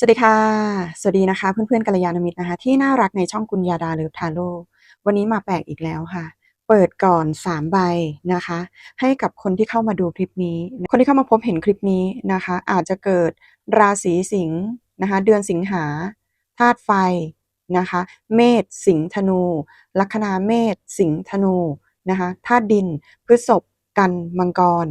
สวัสดีค่ะ สวัสดีนะคะเพื่อนๆกัลยาณมิตรนะคะ ที่น่ารักในช่องกุญญาดาเลิฟทาโร่วันนี้มาแปลกอีกแล้วค่ะ เปิดก่อน 3 ใบนะคะ ให้กับคนที่เข้ามาดูคลิปนี้ คนที่เข้ามาพบเห็นคลิปนี้นะคะ อาจจะเกิดราศีสิงห์นะคะ เดือนสิงหาธาตุไฟนะคะ เมษสิงห์ธนู ลัคนาเมษสิงห์ธนูนะคะธาตุดินพฤษภกันมังกร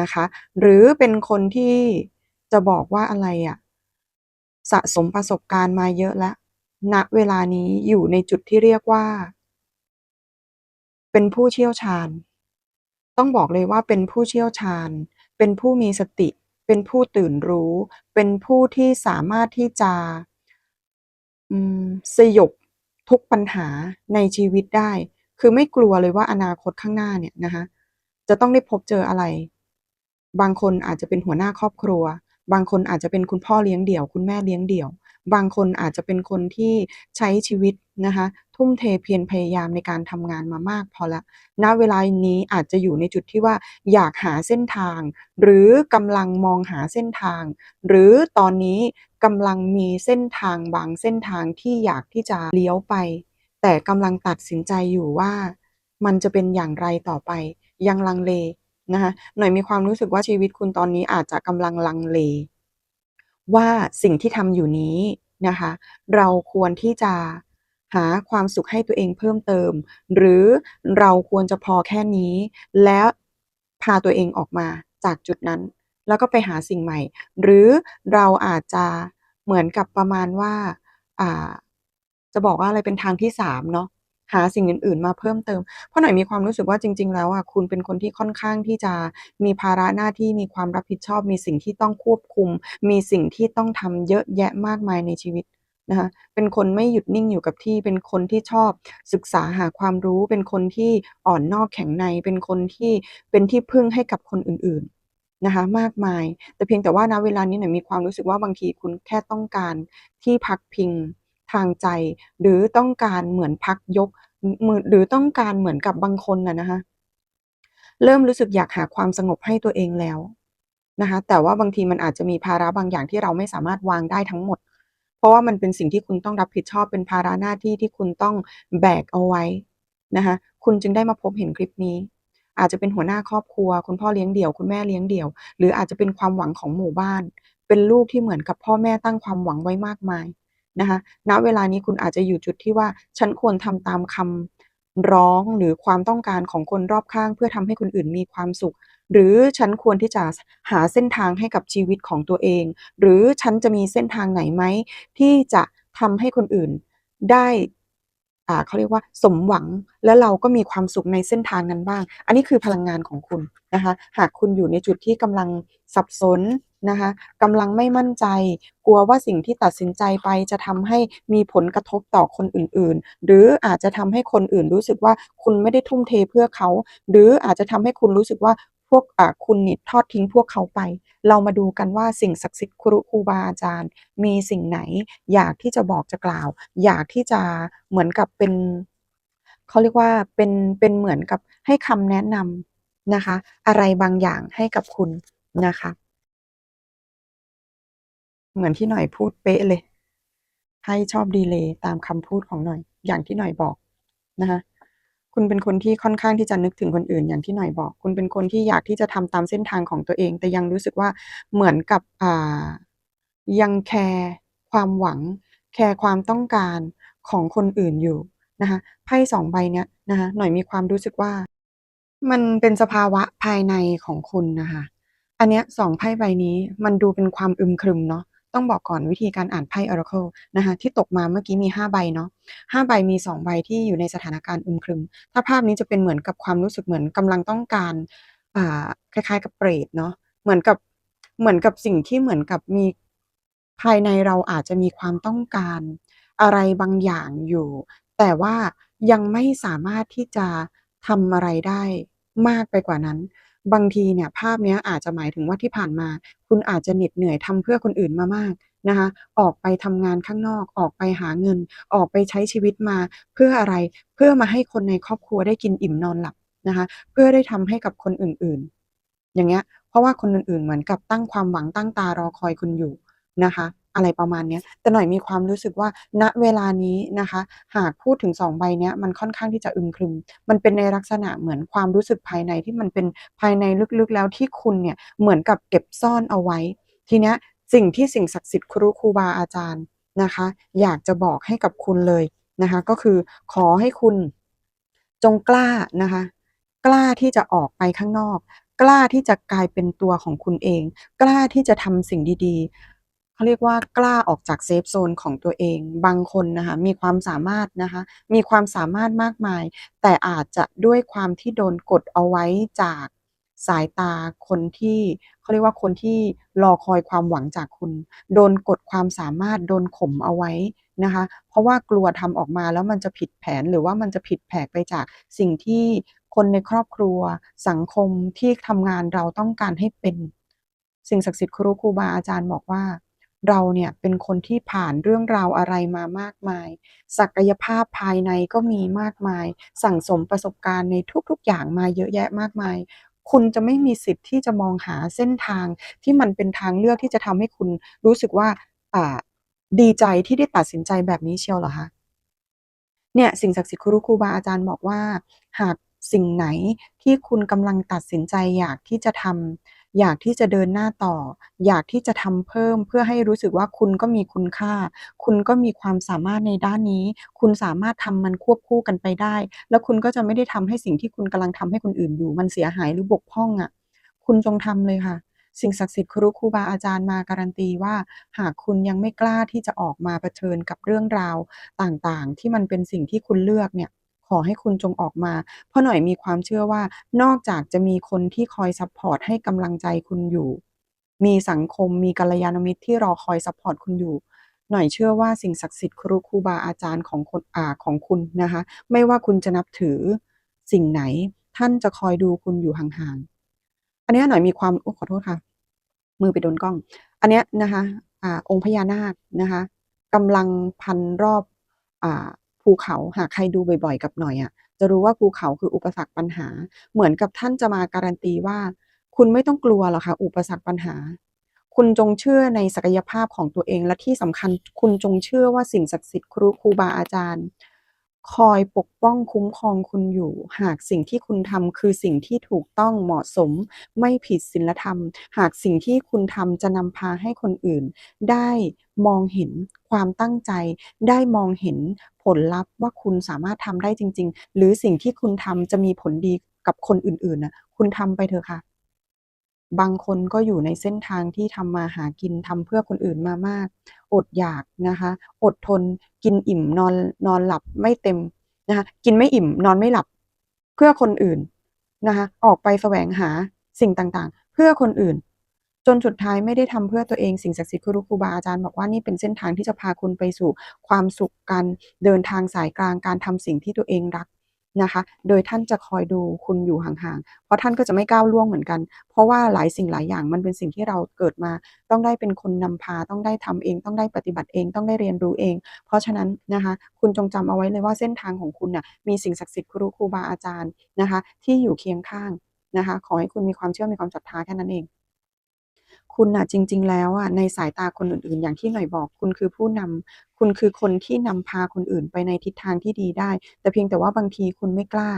นะคะ หรือเป็นคนที่จะบอกว่าอะไรอะ สะสมประสบการณ์มาเยอะแล้วณเวลานี้อยู่ในจุดที่เรียกว่า เป็นผู้เชี่ยวชาญ ต้องบอกเลยว่าเป็นผู้เชี่ยวชาญ เป็นผู้มีสติ เป็นผู้ตื่นรู้ เป็นผู้ที่สามารถที่จะสยบทุกปัญหาในชีวิตได้ คือไม่กลัวเลยว่าอนาคตข้างหน้าเนี่ยนะคะ จะต้องได้พบเจออะไร บางคนอาจจะเป็นหัวหน้าครอบครัว บางคนอาจจะเป็นคุณพ่อเลี้ยงเดี่ยว คุณแม่เลี้ยงเดี่ยว บางคนอาจจะเป็นคนที่ใช้ชีวิตนะคะทุ่มเทเพียรพยายามในการทำงานมามากพอแล้วณเวลานี้อาจจะอยู่ในจุดที่ว่าอยากหาเส้นทาง หรือกำลังมองหาเส้นทาง หรือตอนนี้กำลังมีเส้นทางบางเส้นทางที่อยากที่จะเลี้ยวไป แต่กำลังตัดสินใจอยู่ว่ามันจะเป็นอย่างไรต่อไป ยังลังเล นะคะหน่อยมีความรู้สึกว่าชีวิตคุณตอนนี้อาจจะกำลังลังเล ว่าสิ่งที่ทำอยู่นี้นะคะ เราควรที่จะหาความสุขให้ตัวเองเพิ่มเติม หรือเราควรจะพอแค่นี้ แล้วพาตัวเองออกมาจากจุดนั้น แล้วก็ไปหาสิ่งใหม่ หรือเราอาจจะเหมือนกับประมาณว่า อ่า จะบอกว่าอะไรเป็นทางที่3เนาะ หาสิ่งอื่น ๆ มาเพิ่มเติม เพราะหน่อยมีความรู้สึกว่าจริง ๆ แล้วอะคุณเป็นคนที่ค่อนข้างที่จะมีภาระหน้าที่ มีความรับผิดชอบ มีสิ่งที่ต้องควบคุม มีสิ่งที่ต้องทำเยอะแยะมากมายในชีวิตนะคะ เป็นคนไม่หยุดนิ่งอยู่กับที่ เป็นคนที่ชอบศึกษาหาความรู้ เป็นคนที่อ่อนนอกแข็งใน เป็นคนที่เป็นที่พึ่งให้กับคนอื่น ๆนะคะมากมาย แต่เพียงแต่ว่าณเวลานี้หน่อยมีความรู้สึกว่าบางทีคุณแค่ต้องการที่พักพิง ทางใจ หรือต้องการเหมือนพักยกหรือต้องการเหมือนกับบางคนนะนะคะเริ่มรู้สึกอยากหาความสงบให้ตัวเองแล้วนะคะแต่ว่าบางทีมันอาจจะมีภาระบางอย่างที่เราไม่สามารถวางได้ทั้งหมด เพราะว่ามันเป็นสิ่งที่คุณต้องรับผิดชอบเป็นภาระหน้าที่ที่คุณต้องแบกเอาไว้นะคะคุณจึงได้มาพบเห็นคลิปนี้ อาจจะเป็นหัวหน้าครอบครัว คุณพ่อเลี้ยงเดี่ยว คุณแม่เลี้ยงเดี่ยว หรืออาจจะเป็นความหวังของหมู่บ้าน เป็นลูกที่เหมือนกับพ่อแม่ตั้งความหวังไว้มากมาย นะคะณเวลานี้คุณอาจจะอยู่จุดที่ว่าฉันควรทำตามคำร้องหรือความต้องการของคนรอบข้าง เพื่อทำให้คนอื่นมีความสุข หรือฉันควรที่จะหาเส้นทางให้กับชีวิตของตัวเอง หรือฉันจะมีเส้นทางไหนไหมที่จะทำให้คนอื่นได้ เขาเรียกว่าสมหวังและเราก็มีความสุขในเส้นทางนั้นบ้าง อันนี้คือพลังงานของคุณนะคะหากคุณอยู่ในจุดที่กำลังสับสนนะคะกำลังไม่มั่นใจ กลัวว่าสิ่งที่ตัดสินใจไปจะทำให้มีผลกระทบต่อคนอื่นๆ หรืออาจจะทำให้คนอื่นรู้สึกว่าคุณไม่ได้ทุ่มเทเพื่อเขา หรืออาจจะทำให้คุณรู้สึกว่า พวกคุณนี่ทอดทิ้งพวกเขาไป เรามาดูกันว่าสิ่งศักดิ์สิทธิ์ครุครูบาอาจารย์ มีสิ่งไหนอยากที่จะบอกจะกล่าว อยากที่จะเหมือนกับเป็นเขาเรียกว่าเป็นเป็นเหมือนกับให้คำแนะนำนะคะ อะไรบางอย่างให้กับคุณนะคะ เหมือนที่หน่อยพูดเป๊ะเลยไพ่ชอบดีเลยตามคำพูดของหน่อย อย่างที่หน่อยบอกนะคะ คุณเป็นคนที่ค่อนข้างที่จะนึกถึงคนอื่นอย่างที่หน่อยบอก คุณเป็นคนที่อยากที่จะทำตามเส้นทางของตัวเอง แต่ยังรู้สึกว่าเหมือนกับอ่ายังแคร์ความหวัง แคร์ความต้องการของคนอื่นอยู่นะคะไพ่2ใบเนี้ยนะคะหน่อยมีความรู้สึกว่า มันเป็นสภาวะภายในของคุณนะคะอันเนี้ย2ไพ่ใบนี้มันดูเป็นความอึมครึมเนาะ ต้องบอกก่อนวิธีการอ่านไพ่ Oracle นะคะที่ตกมาเมื่อกี้มี 5 ใบเนาะ5ใบมี 2 ใบที่อยู่ในสถานการณ์อึมครึม ถ้าภาพนี้จะเป็นเหมือนกับความรู้สึกเหมือนกำลังต้องการอ่าคล้ายๆ กับเปรตเนาะเหมือนกับเหมือนกับสิ่งที่เหมือนกับมีภายในเราอาจจะมีความต้องการอะไรบางอย่างอยู่ แต่ว่ายังไม่สามารถที่จะทำอะไรได้มากไปกว่านั้น บางทีเนี่ยภาพนี้อาจจะหมายถึงว่าที่ผ่านมา คุณอาจจะเหน็ดเหนื่อยทำเพื่อคนอื่นมามากนะคะออกไปทำงานข้างนอกออกไปหาเงิน ออกไปใช้ชีวิตมาเพื่ออะไรเพื่อมาให้คนในครอบครัวได้กินอิ่มนอนหลับนะคะเพื่อได้ทำให้กับคนอื่นๆ อย่างเงี้ยเพราะว่าคนอื่นๆเหมือนกับตั้งความหวังตั้งตารอคอยคุณอยู่นะคะ อะไรประมาณนี้แต่หน่อยมีความรู้สึกว่าณเวลานี้นะคะ หากพูดถึง 2 ใบเนี้ยมันค่อนข้างที่จะอึมครึม มันเป็นในลักษณะเหมือนความรู้สึกภายในที่มันเป็นภายในลึกๆแล้วที่คุณเนี่ยเหมือนกับเก็บซ่อนเอาไว้ ทีนี้สิ่งที่สิ่งศักดิ์สิทธิ์ครุครูบาอาจารย์นะคะ อยากจะบอกให้กับคุณเลยนะคะ ก็คือขอให้คุณจงกล้านะคะ กล้าที่จะออกไปข้างนอก กล้าที่จะกลายเป็นตัวของคุณเอง กล้าที่จะทำสิ่งดีๆ เขาเรียกว่ากล้าออกจากเซฟโซนของตัวเอง บางคนนะคะมีความสามารถนะคะมีความสามารถมากมาย แต่อาจจะด้วยความที่โดนกดเอาไว้จากสายตาคนที่เขาเรียกว่าคนที่รอคอยความหวังจากคุณ โดนกดความสามารถโดนข่มเอาไว้นะคะ เพราะว่ากลัวทำออกมาแล้วมันจะผิดแผนหรือว่ามันจะผิดแผกไปจากสิ่งที่คนในครอบครัว สังคมที่ทำงานเราต้องการให้เป็น สิ่งศักดิ์สิทธิ์ครุครูบาอาจารย์บอกว่า เราเนี่ยเป็นคนที่ผ่านเรื่องราวอะไรมามากมาย ศักยภาพภายในก็มีมากมาย สั่งสมประสบการณ์ในทุกๆ อย่างมาเยอะแยะมากมาย คุณจะไม่มีสิทธิ์ที่จะมองหาเส้นทางที่มันเป็นทางเลือกที่จะทำให้คุณรู้สึกว่าอ่าดีใจที่ได้ตัดสินใจแบบนี้เชียวเหรอคะ?เนี่ยสิ่งศักดิ์สิทธิ์ครุครูบาอาจารย์บอกว่า หากสิ่งไหนที่คุณกำลังตัดสินใจอยากที่จะทำ อยากที่จะเดินหน้าต่อ อยากที่จะทำเพิ่มเพื่อให้รู้สึกว่าคุณก็มีคุณค่า คุณก็มีความสามารถในด้านนี้ คุณสามารถทำมันควบคู่กันไปได้ แล้วคุณก็จะไม่ได้ทำให้สิ่งที่คุณกำลังทำให้คนอื่นอยู่ มันเสียหายหรือบกพร่องอะคุณจงทำเลยค่ะสิ่งศักดิ์สิทธิ์ครุครูบาอาจารย์มาการันตีว่า หากคุณยังไม่กล้าที่จะออกมาเผชิญกับเรื่องราวต่างๆ ที่มันเป็นสิ่งที่คุณเลือกเนี่ย ขอให้คุณจงออกมา เพราะหน่อยมีความเชื่อว่านอกจากจะมีคนที่คอยซัปพอร์ตให้กำลังใจคุณอยู่ มีสังคมมีกัลยาณมิตรที่รอคอยซัปพอร์ตคุณอยู่ หน่อยเชื่อว่าสิ่งศักดิ์สิทธิ์ครุครูบาอาจารย์ของคนอาของคุณนะคะ ไม่ว่าคุณจะนับถือสิ่งไหนท่านจะคอยดูคุณอยู่ห่างๆ อันนี้หน่อยมีความโอ้ขอโทษค่ะ มือไปโดนกล้อง อันนี้นะคะอ่าองค์พญานาคนะคะกำลังพันรอบอ่า ภูเขาหากใครดูบ่อยๆ กับหน่อยอะจะรู้ว่าภูเขาคืออุปสรรคปัญหา เหมือนกับท่านจะมาการันตีว่า คุณไม่ต้องกลัวหรอกค่ะอุปสรรคปัญหา คุณจงเชื่อในศักยภาพของตัวเองและที่สำคัญ คุณจงเชื่อว่าสิ่งศักดิ์สิทธิ์ครูครูบาอาจารย์ คอยปกป้องคุ้มครองคุณอยู่ หากสิ่งที่คุณทำคือสิ่งที่ถูกต้องเหมาะสม ไม่ผิดศีลธรรม หากสิ่งที่คุณทำจะนำพาให้คนอื่น ได้มองเห็นความตั้งใจ ได้มองเห็นผลลัพธ์ว่าคุณสามารถทำได้จริง ๆ หรือสิ่งที่คุณทำจะมีผลดีกับคนอื่นๆนะคุณทำไปเถอะค่ะ บางคนก็อยู่ในเส้นทางที่ทำมาหากินทำเพื่อคนอื่นมามาก อดอยากนะคะ อดทนกินอิ่มนอนนอนหลับไม่เต็มนะคะกินไม่อิ่มนอนไม่หลับ เพื่อคนอื่นนะคะออกไปแสวงหาสิ่งต่างๆ เพื่อคนอื่น จนสุดท้ายไม่ได้ทำเพื่อตัวเองสิ่งศักดิ์สิทธิ์ครุครูบาอาจารย์บอกว่านี่เป็นเส้นทางที่จะพาคุณไปสู่ความสุขการเดินทางสายกลางการทำสิ่งที่ตัวเองรัก นะคะ โดยท่านจะคอยดูคุณอยู่ห่างๆ เพราะท่านก็จะไม่ก้าวล่วงเหมือนกัน เพราะว่าหลายสิ่งหลายอย่างมันเป็นสิ่งที่เราเกิดมา ต้องได้เป็นคนนำพา ต้องได้ทำเอง ต้องได้ปฏิบัติเอง ต้องได้เรียนรู้เอง เพราะฉะนั้นนะคะ คุณจงจำเอาไว้เลยว่าเส้นทางของคุณน่ะ มีสิ่งศักดิ์สิทธิ์ครุครูบาอาจารย์นะคะ ที่อยู่เคียงข้างนะคะ ขอให้คุณมีความเชื่อ มีความศรัทธาแค่นั้นเอง คุณน่ะจริง ๆ แล้วอะในสายตาคนอื่น ๆ อย่างที่หน่อยบอก คุณคือผู้นำ คุณคือคนที่นำพาคนอื่นไปในทิศทางที่ดีได้ แต่เพียงแต่ว่าบางทีคุณไม่กล้า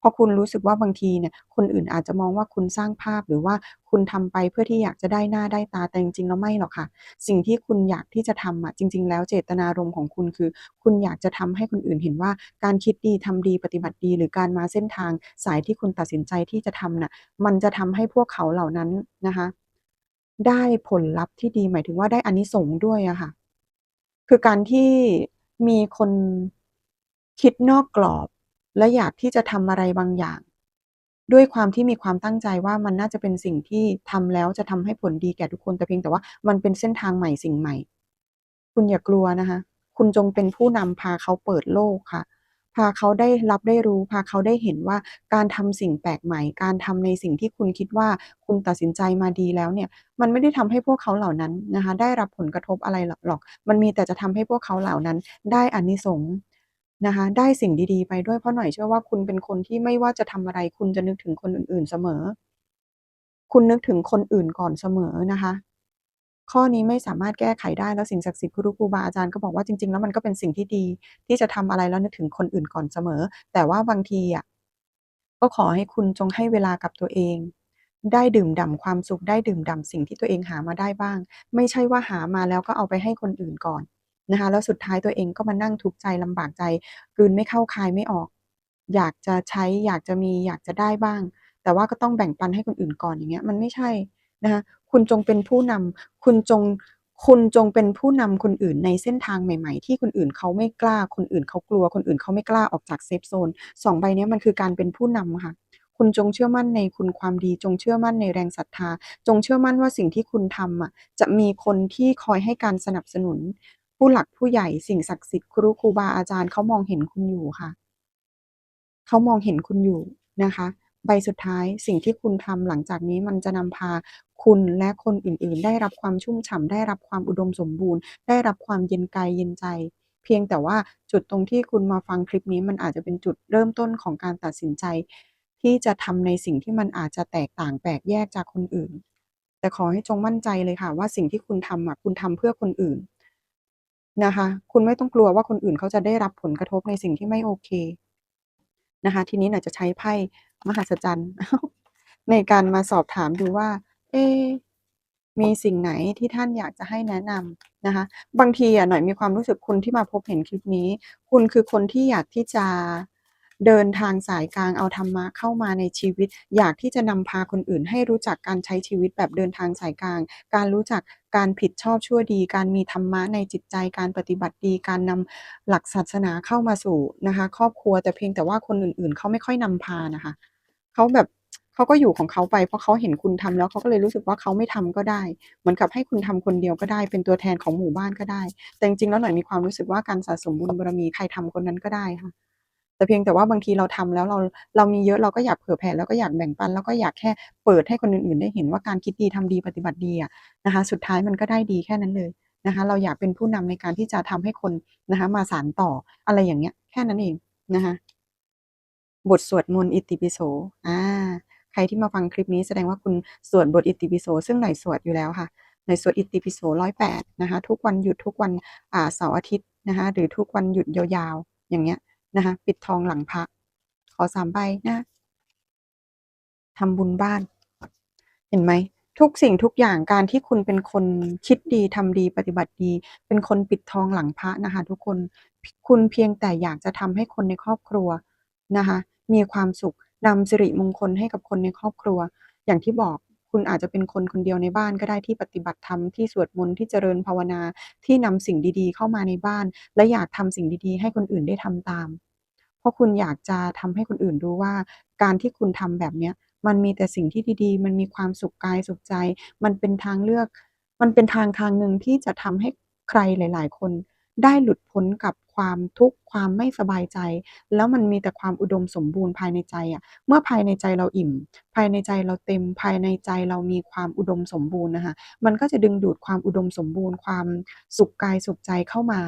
เพราะคุณรู้สึกว่าบางทีเนี่ย คนอื่นอาจจะมองว่าคุณสร้างภาพหรือว่าคุณทำไปเพื่อที่อยากจะได้หน้าได้ตาแต่จริงๆแล้วไม่หรอกค่ะ สิ่งที่คุณอยากที่จะทำอะจริง ๆ แล้วเจตนารมณ์ของคุณคือ คุณอยากจะทำให้คนอื่นเห็นว่า การคิดดีทำดีปฏิบัติดี หรือการมาเส้นทางสายที่คุณตัดสินใจที่จะทำน่ะมันจะทำให้พวกเขาเหล่านั้นนะคะ ได้ผลลัพธ์ที่ดีหมายถึงว่าได้อานิสงส์ด้วยอะค่ะ คือการที่มีคนคิดนอกกรอบ และอยากที่จะทำอะไรบางอย่าง ด้วยความที่มีความตั้งใจว่ามันน่าจะเป็นสิ่งที่ทำแล้วจะทำให้ผลดีแก่ทุกคนแต่เพียงแต่ว่ามันเป็นเส้นทางใหม่สิ่งใหม่ คุณอย่ากลัวนะคะ คุณจงเป็นผู้นำพาเขาเปิดโลกค่ะ พาเขาได้รับได้รู้ พาเขาได้เห็นว่าการทำสิ่งแปลกใหม่ การทำในสิ่งที่คุณคิดว่าคุณตัดสินใจมาดีแล้วเนี่ย มันไม่ได้ทำให้พวกเขาเหล่านั้นนะคะ ได้รับผลกระทบอะไรหรอก มันมีแต่จะทำให้พวกเขาเหล่านั้น ได้อานิสงส์นะคะได้สิ่งดีๆ ไปด้วยเพราะหน่อยเชื่อว่าคุณเป็นคนที่ไม่ว่าจะทำอะไร คุณจะนึกถึงคนอื่น ๆเสมอ คุณนึกถึงคนอื่นก่อนเสมอนะคะ ข้อนี้ไม่สามารถแก้ไขได้แล้วสิ่งศักดิ์สิทธิ์ครูครูบาอาจารย์ก็บอกว่าจริงๆ แล้วมันก็เป็นสิ่งที่ดี ที่จะทำอะไรแล้วนึกถึงคนอื่นก่อนเสมอ แต่ว่าบางทีอะก็ขอให้คุณจงให้เวลากับตัวเองได้ดื่มด่ำความสุขได้ดื่มด่ำสิ่งที่ตัวเองหามาได้บ้าง ไม่ใช่ว่าหามาแล้วก็เอาไปให้คนอื่นก่อนนะคะแล้วสุดท้ายตัวเองก็มานั่งทุกข์ใจลำบากใจกลืนไม่เข้าคายไม่ออก อยากจะใช้อยากจะมีอยากจะได้บ้าง แต่ว่าก็ต้องแบ่งปันให้คนอื่นก่อนอย่างเงี้ยมันไม่ใช่นะคะ คุณจงเป็นผู้นำคุณจงคุณจงเป็นผู้นำคนอื่นในเส้นทางใหม่ ๆ ที่คนอื่นเขาไม่กล้า คนอื่นเขากลัว คนอื่นเขาไม่กล้าออกจากเซฟโซน2ใบนี้มันคือการเป็นผู้นำค่ะ คุณจงเชื่อมั่นในคุณความดี จงเชื่อมั่นในแรงศรัทธา จงเชื่อมั่นว่าสิ่งที่คุณทำอะจะมีคนที่คอยให้การสนับสนุน ผู้หลักผู้ใหญ่สิ่งศักดิ์สิทธิ์ครูครูบาอาจารย์เขามองเห็นคุณอยู่ค่ะเขามองเห็นคุณอยู่นะคะ ใบสุดท้ายสิ่งที่คุณทำหลังจากนี้มันจะนำพา คุณและคนอื่นๆ ได้รับความชุ่มฉ่ำได้รับความอุดมสมบูรณ์ ได้รับความเย็นกายเย็นใจ เพียงแต่ว่าจุดตรงที่คุณมาฟังคลิปนี้มันอาจจะเป็นจุดเริ่มต้นของการตัดสินใจ ที่จะทำในสิ่งที่มันอาจจะแตกต่างแปลกแยกจากคนอื่น แต่ขอให้จงมั่นใจเลยค่ะ ว่าสิ่งที่คุณทำอะคุณทำเพื่อคนอื่นนะคะ คุณไม่ต้องกลัวว่าคนอื่นเขาจะได้รับผลกระทบในสิ่งที่ไม่โอเคนะคะ ทีนี้หน่อยจะใช้ไพ่มหัศจรรย์ในการมาสอบถามดูว่า เอ๊มีสิ่งไหนที่ท่านอยากจะให้แนะนำนะคะ บางทีอะหน่อยมีความรู้สึกคุณที่มาพบเห็นคลิปนี้ คุณคือคนที่อยากที่จะเดินทางสายกลางเอาธรรมะเข้ามาในชีวิต อยากที่จะนำพาคนอื่น ให้รู้จักการใช้ชีวิตแบบเดินทางสายกลาง การรู้จักการผิดชอบชั่วดี การมีธรรมะในจิตใจการปฏิบัติดี การนำหลักศาสนาเข้ามาสู่นะคะ ครอบครัวแต่เพียงแต่ว่าคนอื่นๆ เขาไม่ค่อยนำพานะคะ เขาแบบ เขาก็อยู่ของเขาไปเพราะเขาเห็นคุณทำแล้วเขาก็เลยรู้สึกว่าเขาไม่ทำก็ได้ เหมือนกับให้คุณทำคนเดียวก็ได้ เป็นตัวแทนของหมู่บ้านก็ได้ แต่จริงๆแล้วหน่อยมีความรู้สึกว่าการสะสมบุญบารมีใครทำคนนั้นก็ได้ค่ะแต่เพียงแต่ว่าบางทีเราทำแล้วเราเรามีเยอะเราก็อยากเผื่อแผ่แล้วก็อยากแบ่งปัน แล้วก็อยากแค่เปิดให้คนอื่นๆ ได้เห็นว่าการคิดดีทำดีปฏิบัติดีอะนะคะ สุดท้ายมันก็ได้ดีแค่นั้นเลยนะคะ เราอยากเป็นผู้นำในการที่จะทำให้คนนะคะ มาสานต่ออะไรอย่างเงี้ย แค่นั้นเองนะคะ บทสวดมนต์อิติปิโสอ่า รที่มาฟังคลิปนี้แสดงว่าคุณสวดบทอิติปิโสซึ่งหน่อยสวดอยู่แล้วค่ะหน่อยสวดอิติปิโส108นะคะทุกวันหยุดทุกวันเสาร์อาทิตย์นะคะหรือทุกวันหยุดยาวๆ อย่างเงี้ยนะคะปิดทองหลังพระขอ3ใบนะทำบุญบ้าน เห็นไหมทุกสิ่งทุกอย่างการที่คุณเป็นคนคิดดีทำดีปฏิบัติดี เป็นคนปิดทองหลังพระนะคะ ทุกคนคุณเพียงแต่อยากจะทำให้คนในครอบครัวนะคะ มีความสุข นำสิริมงคลให้กับคนในครอบครัว อย่างที่บอกคุณอาจจะเป็นคนคนเดียวในบ้านก็ได้ที่ปฏิบัติธรรมที่สวดมนต์ที่เจริญภาวนาที่นำสิ่งดีๆ เข้ามาในบ้าน และอยากทำสิ่งดีๆ ให้คนอื่นได้ทำตาม เพราะคุณอยากจะทำให้คนอื่นรู้ว่า การที่คุณทำแบบเนี้ยมันมีแต่สิ่งที่ดีๆ มันมีความสุขกายสุขใจ มันเป็นทางเลือก มันเป็นทางทางหนึ่งที่จะทำให้ใครหลาย ๆ คนได้หลุดพ้นกับ ความทุกข์ความไม่สบายใจ แล้วมันมีแต่ความอุดมสมบูรณ์ภายในใจอะเมื่อภายในใจเราอิ่ม ภายในใจเราเต็มภายในใจเรามีความอุดมสมบูรณ์นะคะมันก็จะดึงดูดความอุดมสมบูรณ์ ความสุขกายสุขใจเข้ามา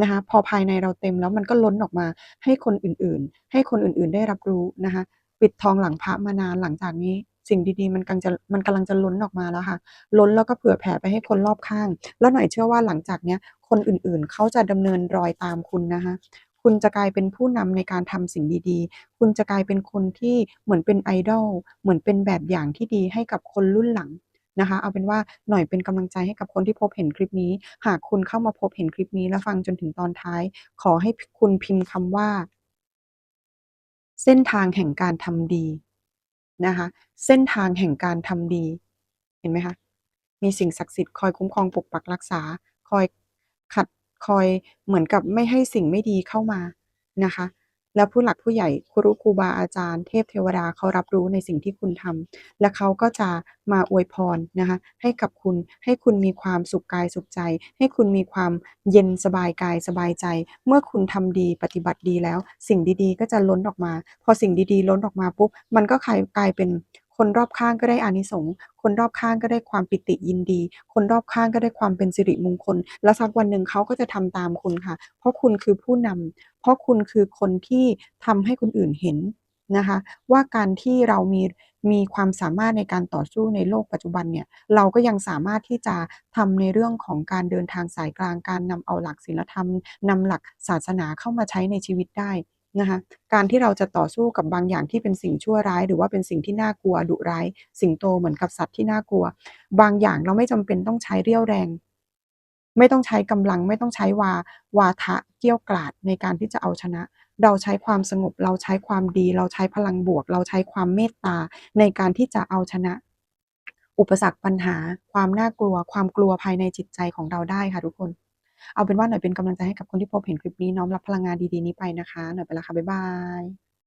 นะคะพอภายในเราเต็มแล้วมันก็ล้นออกมาให้คนอื่นๆ ให้คนอื่นๆได้รับรู้นะคะปิดทองหลังพระมานานหลังจากนี้สิ่งดีๆมันกังจะมันกำลังจะล้นออกมาแล้วค่ะ ล้นแล้วก็เผื่อแผ่ไปให้คนรอบข้าง แล้วหน่อยเชื่อว่าหลังจากเนี้ย คนอื่นๆ เขาจะดำเนินรอยตามคุณนะคะคุณจะกลายเป็นผู้นำในการทำสิ่งดีๆ คุณจะกลายเป็นคนที่เหมือนเป็น idol เหมือนเป็นแบบอย่างที่ดีให้กับคนรุ่นหลังนะคะ เอาเป็นว่าหน่อยเป็นกำลังใจให้กับคนที่พบเห็นคลิปนี้ หากคุณเข้ามาพบเห็นคลิปนี้และฟังจนถึงตอนท้าย ขอให้คุณพิมพ์คำว่า เส้นทางแห่งการทำดีนะคะ เส้นทางแห่งการทำดี เห็นไหมคะ มีสิ่งศักดิ์สิทธิ์คอยคุ้มครองปกปักรักษา คอย ขัดคอยเหมือนกับไม่ให้สิ่งไม่ดีเข้ามานะคะ แล้วผู้หลักผู้ใหญ่ครูครูบาอาจารย์เทพเทวดาเขารับรู้ในสิ่งที่คุณทำและเขาก็จะมาอวยพรนะคะให้กับคุณให้คุณมีความสุขกายสุขใจ ให้คุณมีความเย็นสบายกายสบายใจ เมื่อคุณทำดีปฏิบัติดีแล้ว สิ่งดีๆ ก็จะล้นออกมา พอสิ่งดีๆ ล้นออกมาปุ๊บมันก็คลายกลายเป็นคนรอบข้างก็ได้อานิสงส์ คนรอบข้างก็ได้ความปิติยินดี คนรอบข้างก็ได้ความเป็นสิริมงคล แล้วสักวันหนึ่งเขาก็จะทำตามคุณค่ะ เพราะคุณคือผู้นำเพราะคุณคือคนที่ทำให้คนอื่นเห็นนะคะว่าการที่เรามีมีความสามารถในการต่อสู้ในโลกปัจจุบันเนี่ยเราก็ยังสามารถที่จะทำในเรื่องของการเดินทางสายกลางการนำเอาหลักศีลธรรมนำหลักศาสนาเข้ามาใช้ในชีวิตได้ นะคะการที่เราจะต่อสู้กับบางอย่างที่เป็นสิ่งชั่วร้าย หรือว่าเป็นสิ่งที่น่ากลัวดุร้าย สิงโตเหมือนกับสัตว์ที่น่ากลัว บางอย่างเราไม่จำเป็นต้องใช้เรี่ยวแรง ไม่ต้องใช้กำลังไม่ต้องใช้วาวาทะเกี้ยวกราดในการที่จะเอาชนะ เราใช้ความสงบ เราใช้ความดี เราใช้พลังบวก เราใช้ความเมตตาในการที่จะเอาชนะ อุปสรรคปัญหา ความน่ากลัว ความกลัวภายในจิตใจของเราได้ค่ะทุกคน เอาเป็นว่าหน่อยเป็นกำลังใจให้กับคนที่พบเห็นคลิปนี้น้อมรับพลังงานดีๆนี้ไปนะคะ หน่อยไปละค่ะ บ๊ายบาย